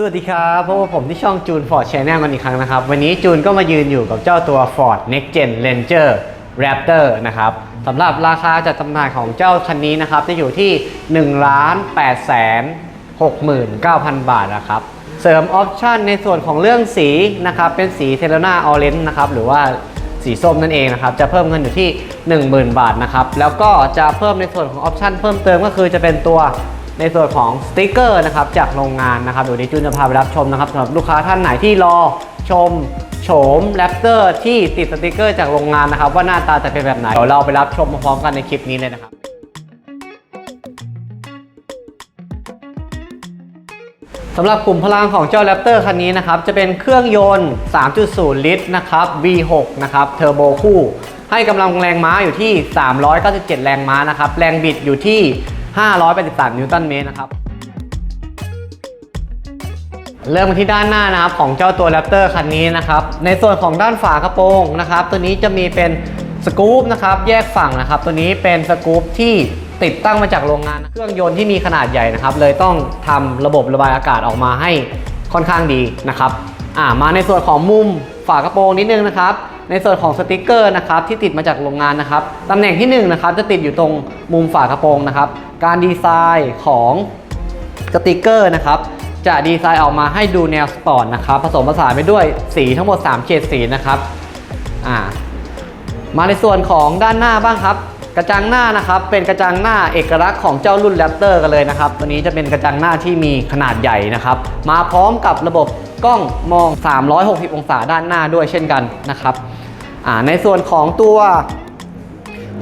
สวัสดีครับพบกับผมที่ช่องจูน Ford Channel กันอีกครั้งนะครับ วันนี้จูนก็มายืนอยู่กับเจ้าตัว Ford Next Gen Ranger Raptor นะครับสำหรับราคาจัดจำหน่ายของเจ้าคันนี้นะครับ จะอยู่ที่1ล้าน8แสน69,000 บาทนะครับ เสริมออปชันในส่วนของเรื่องสีนะครับ เป็นสีเทเลนาออเรนจ์นะครับหรือว่าสีส้มนั่นเองนะครับ จะเพิ่มเงินอยู่ที่ 10,000 บาทนะครับ แล้วก็จะเพิ่มในส่วนของออปชันเพิ่มเติมก็คือจะเป็นตัว ในส่วนของสติกเกอร์นะครับจากโรงงานนะครับเดี๋ยวดิจูนจะพาไปรับชมนะครับสำหรับลูกค้าท่านไหนที่รอชมโฉมแรปเตอร์ที่ติดสติกเกอร์จากโรงงานนะครับ ว่าหน้าตาจะเป็นแบบไหนเดี๋ยวเราไปรับชมพร้อมกันในคลิปนี้เลยนะครับสำหรับกลุ่มพลังของเจ้าแรปเตอร์คันนี้นะครับ จะเป็นเครื่องยนต์ 3.0 ลิตรนะครับ V6 นะครับเทอร์โบคู่ ให้กำลังแรงม้าอยู่ที่ 397 แรงม้านะครับ แรงบิดอยู่ที่ 583 นิวตันเมตรนะครับเริ่มที่ด้านหน้านะครับของเจ้าตัวแรปเตอร์คันนี้นะครับในส่วนของด้านฝากระโปรงนะครับ ตัวนี้จะมีเป็นสกู๊ปนะครับแยกฝั่งนะครับ ตัวนี้เป็นสกู๊ปที่ติดตั้งมาจากโรงงานเครื่องยนต์ที่มีขนาดใหญ่นะครับ เลยต้องทำระบบระบายอากาศออกมาให้ค่อนข้างดีนะครับอ่ามาในส่วนของมุมฝากระโปรงนิดนึงนะครับ ในส่วนของสติกเกอร์นะครับที่ติดมาจากโรงงานนะครับตำแหน่งที่หนึ่งนะครับจะติดอยู่ตรงมุมฝากระโปรงนะครับการดีไซน์ของสติกเกอร์นะครับจะดีไซน์ออกมาให้ดูแนวสปอร์ตนะครับผสมผสานไปด้วยสีทั้งหมด 3 เฉดสีนะครับอ่ามาในส่วนของด้านหน้าบ้างครับ กระจังหน้านะครับเป็นกระจังหน้าเอกลักษณ์ของเจ้ารุ่นแรปเตอร์กันเลยนะครับตัวนี้จะเป็นกระจังหน้าที่มีขนาดใหญ่นะครับ มาพร้อมกับระบบกล้องมอง 360 องศาด้านหน้าด้วยเช่นกันนะครับ ในส่วนของตัว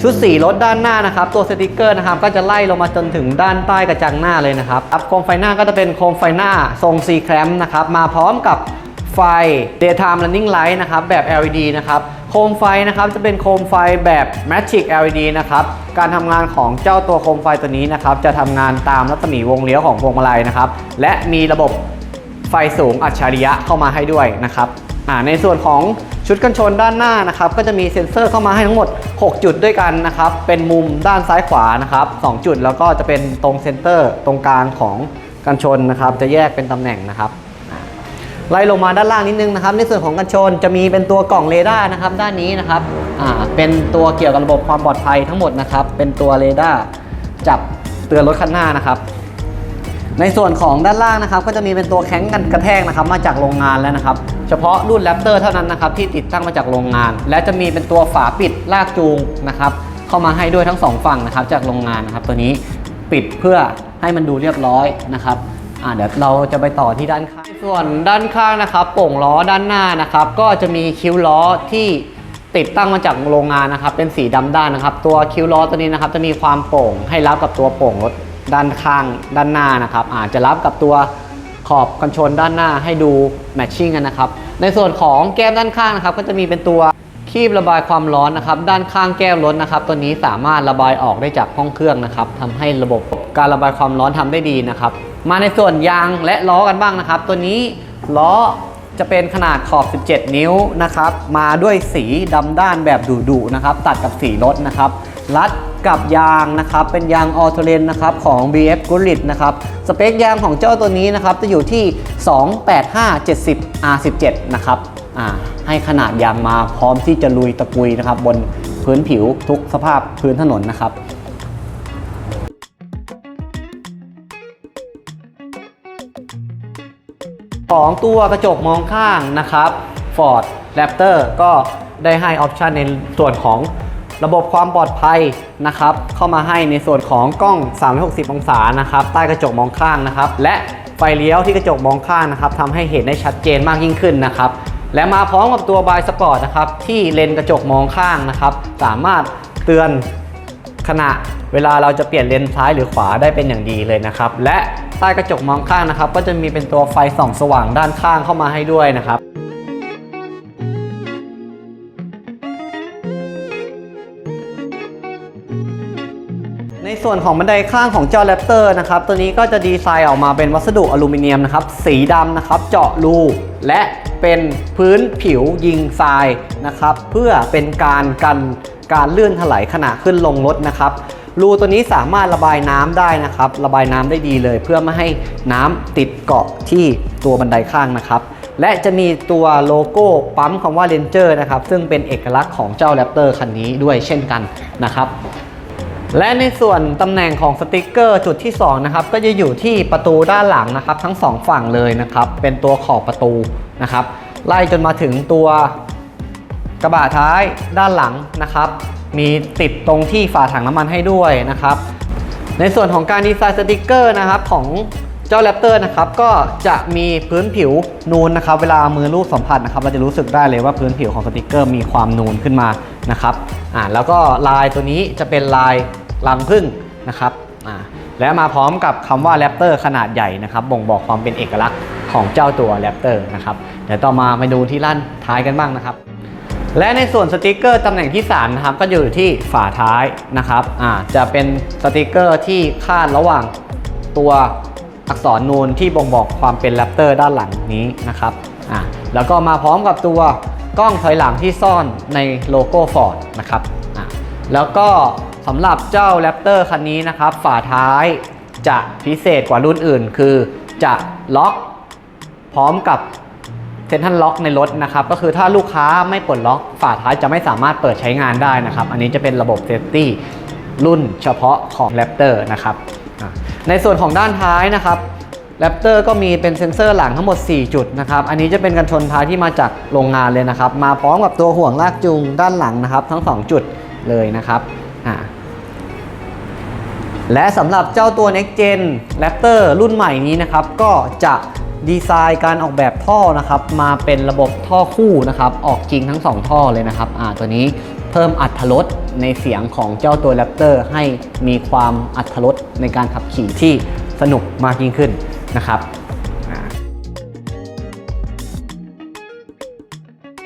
ชุดสีรถด้านหน้านะครับ ตัวสติกเกอร์นะครับก็จะไล่ลงมาจนถึงด้านใต้กระจังหน้าเลยนะครับอัพโคมไฟหน้าก็จะเป็นโคมไฟหน้าทรง C clamp นะครับมาพร้อมกับไฟ daytime running light นะครับแบบ LED นะครับโคมไฟนะครับจะเป็นโคมไฟแบบ Magic LED นะครับการทำงานของเจ้าตัวโคมไฟตัวนี้นะครับจะทำงานตามรัศมีวงเลี้ยวของพวงมาลัยนะครับและมีระบบไฟสูงอัจฉริยะเข้ามาให้ด้วยนะครับในส่วนของ ชุดกันชนด้านหน้านะครับก็จะมีเซ็นเซอร์เข้ามาให้ทั้งหมด 6 จุดด้วยกันนะครับเป็นมุมด้านซ้ายขวานะครับ2จุดแล้วก็จะเป็นตรงเซนเตอร์ตรงกลางของกันชนนะครับจะแยกเป็นตำแหน่งนะครับไล่ลงมาด้านล่างนิดนึงนะครับ ในส่วนของกันชนจะมีเป็นตัวกล่องเรดาร์นะครับ ด้านนี้นะครับอ่าเป็นตัวเกี่ยวกับระบบความปลอดภัยทั้งหมดนะครับ เป็นตัวเรดาร์จับเตือนรถคันหน้านะครับ ในส่วนของด้านล่างนะครับ ก็จะมีเป็นตัวแข้งกันกระแทกนะครับ มาจากโรงงานแล้วนะครับ เฉพาะรุ่นแรปเตอร์เท่านั้นนะครับที่ติดตั้งมาจากโรงงาน และจะมีเป็นตัวฝาปิดลากจูงนะครับเข้ามาให้ด้วยทั้งสองฝั่งนะครับจากโรงงานนะครับตัวนี้ปิดเพื่อให้มันดูเรียบร้อยนะครับอ่าเดี๋ยวเราจะไปต่อที่ด้านข้าง ส่วนด้านข้างนะครับโป่งล้อด้านหน้านะครับก็จะมีคิ้วล้อที่ติดตั้งมาจากโรงงานนะครับเป็นสีดำด้านนะครับ ตัวคิ้วล้อตัวนี้นะครับจะมีความโป่งให้รับกับตัวโป่งรถด้านข้างด้านหน้านะครับอาจจะรับกับตัว ขอบกันชนด้านหน้าให้ดูแมทชิ่งกันนะครับ ในส่วนของแก้มด้านข้างนะครับ ก็จะมีเป็นตัวคีบระบายความร้อนนะครับ ด้านข้างแก้มรถนะครับ ตัวนี้สามารถระบายออกได้จากห้องเครื่องนะครับทำให้ระบบการระบายความร้อนทำได้ดีนะครับ มาในส่วนยางและล้อกันบ้างนะครับ ตัวนี้ล้อ จะเป็นขนาดขอบ 17 นิ้วนะครับ มาด้วยสีดำด้านแบบดุๆนะครับ ตัดกับสีรถนะครับ รัดกับยางนะครับ เป็นยางออโตเลนนะครับของ BF g o o d r i d นะครับ สเปคยางของเจ้าตัวนี้นะครับ จะอยู่ที่ 285 70 R17 นะครับให้ขนาดยางมาพร้อมที่จะลุยตะกุยนะครับ บนพื้นผิวทุกสภาพพื้นถนนนะครับ ของตัวกระจกมองข้างนะครับ Ford Raptor ก็ได้ให้ออปชันในส่วนของระบบความปลอดภัยนะครับ เข้ามาให้ในส่วนของกล้อง 360 องศานะครับ ใต้กระจกมองข้างนะครับ และไฟเลี้ยวที่กระจกมองข้างนะครับทำให้เห็นได้ชัดเจนมากยิ่งขึ้นนะครับ และมาพร้อมกับตัวบายสปอร์ตนะครับ ที่เลนกระจกมองข้างนะครับ สามารถเตือน ขณะเวลาเราจะเปลี่ยนเลนซ้ายหรือขวาได้เป็นอย่างดีเลยนะครับ และใต้กระจกมองข้างนะครับ ก็จะมีเป็นตัวไฟส่องสว่างด้านข้างเข้ามาให้ด้วยนะครับในส่วนของบันไดข้างของเจ้าแรปเตอร์นะครับตัวนี้ก็จะดีไซน์ออกมาเป็นวัสดุอลูมิเนียมนะครับสีดำนะครับเจาะรูและเป็นพื้นผิวยิงทรายนะครับเพื่อเป็นการกัน การลื่นถลายขณะขึ้นลงรถนะครับ รูตัวนี้สามารถระบายน้ำได้นะครับ ระบายน้ำได้ดีเลย เพื่อไม่ให้น้ำติดเกาะที่ตัวบันไดข้างนะครับ และจะมีตัวโลโก้ปั๊มคำว่า Ranger นะครับ ซึ่งเป็นเอกลักษณ์ของเจ้า Raptor คันนี้ด้วยเช่นกันนะครับและในส่วนตำแหน่งของสติกเกอร์จุดที่2นะครับก็จะอยู่ที่ประตูด้านหลังนะครับ ทั้ง 2 ฝั่งเลยนะครับ เป็นตัวขอบประตูนะครับ ไล่จนมาถึงตัว กระบะท้ายด้านหลังนะครับ มีติดตรงที่ฝาถังน้ำมันให้ด้วยนะครับ ในส่วนของการดีไซน์สติกเกอร์นะครับของเจ้าแรปเตอร์นะครับก็จะมีพื้นผิวนูนนะครับ เวลามือรูปสัมผัสนะครับ เราจะรู้สึกได้เลยว่าพื้นผิวของสติกเกอร์มีความนูนขึ้นมานะครับอ่าแล้วก็ลายตัวนี้จะเป็นลายรังผึ้งนะครับอ่าและมาพร้อมกับคำว่าแรปเตอร์ขนาดใหญ่นะครับ บ่งบอกความเป็นเอกลักษณ์ของเจ้าตัวแรปเตอร์นะครับเดี๋ยวต่อมาไปดูที่ด้านท้ายกันบ้างนะครับ และในส่วนสติกเกอร์ตำแหน่งที่3นะครับก็อยู่ที่ฝาท้ายนะครับอ่าจะเป็นสติกเกอร์ที่คาดระหว่างตัวอักษรนูนที่บ่งบอกความเป็นแรปเตอร์ด้านหลังนี้นะครับอ่าแล้วก็มาพร้อมกับตัวกล้องถอยหลังที่ซ่อนในโลโก้ฟอร์ดนะครับอ่าแล้วก็สำหรับเจ้าแรปเตอร์คันนี้นะครับ ฝาท้ายจะพิเศษกว่ารุ่นอื่น คือจะล็อกพร้อมกับ เซ็นทรัลล็อกในรถนะครับก็คือถ้าลูกค้าไม่ปลดล็อกฝาท้ายจะไม่สามารถเปิดใช้งานได้นะครับ อันนี้จะเป็นระบบเซฟตี้รุ่นเฉพาะของ Raptor นะครับในส่วนของด้านท้ายนะครับ Raptor ก็มีเป็นเซ็นเซอร์หลังทั้งหมด 4 จุดนะครับ อันนี้จะเป็นกันชนท้ายที่มาจากโรงงานเลยนะครับ มาพร้อมกับตัวห่วงลากจูงด้านหลังนะครับ ทั้ง 2 จุดเลยนะครับ และสำหรับเจ้าตัว Next Gen Raptor รุ่นใหม่นี้นะครับ ก็จะ ดีไซน์การออกแบบท่อนะครับ มาเป็นระบบท่อคู่นะครับ ออกจริงทั้ง 2 ท่อเลยนะครับอ่าตัวนี้เพิ่มอัตรสในเสียงของเจ้าตัว Raptor ให้มีความอัตรสในการขับขี่ที่สนุกมากยิ่งขึ้นนะครับ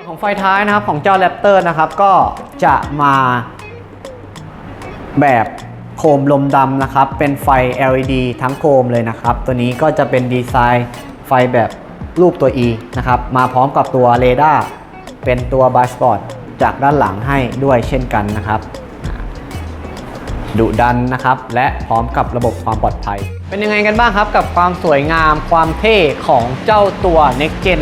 ของไฟท้ายนะครับของเจ้า Raptor นะครับก็จะมาแบบโคมลมดำนะครับ เป็นไฟ LED ทั้งโคมเลยนะครับ ตัวนี้ก็จะเป็นดีไซน์ ไฟแบบรูปตัว E นะครับ มาพร้อมกับตัวเรดาร์เป็นตัวบาสปอร์ตจากด้านหลังให้ด้วยเช่นกันนะครับดุดันนะครับ และพร้อมกับระบบความปลอดภัย เป็นยังไงกันบ้างครับกับความสวยงามความเท่ของเจ้าตัว Next Gen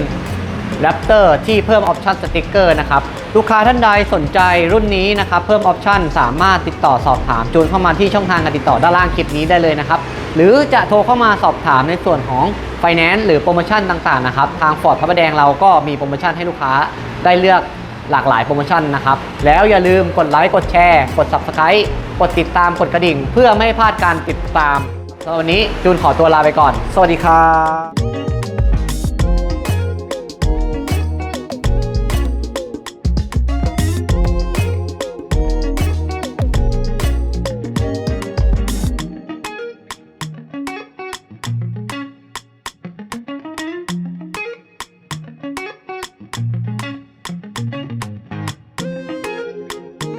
Raptor ที่เพิ่มออปชันสติกเกอร์นะครับ ลูกค้าท่านใดสนใจรุ่นนี้นะครับ เพิ่มออปชันสามารถติดต่อสอบถามจูนเข้ามาที่ช่องทางการติดต่อด้านล่างคลิปนี้ได้เลยนะครับหรือจะโทรเข้ามาสอบถามในส่วนของไฟแนนซ์หรือโปรโมชั่นต่างๆนะครับ ทางฟอร์ดพระประแดงเราก็มีโปรโมชั่นให้ลูกค้าได้เลือกหลากหลายโปรโมชั่นนะครับ แล้วอย่าลืมกดไลค์กดแชร์ กด Subscribe กดติดตามกดกระดิ่ง เพื่อไม่ให้พลาดการติดตามสำหรับวันนี้จูนขอตัวลาไปก่อน สวัสดีครับ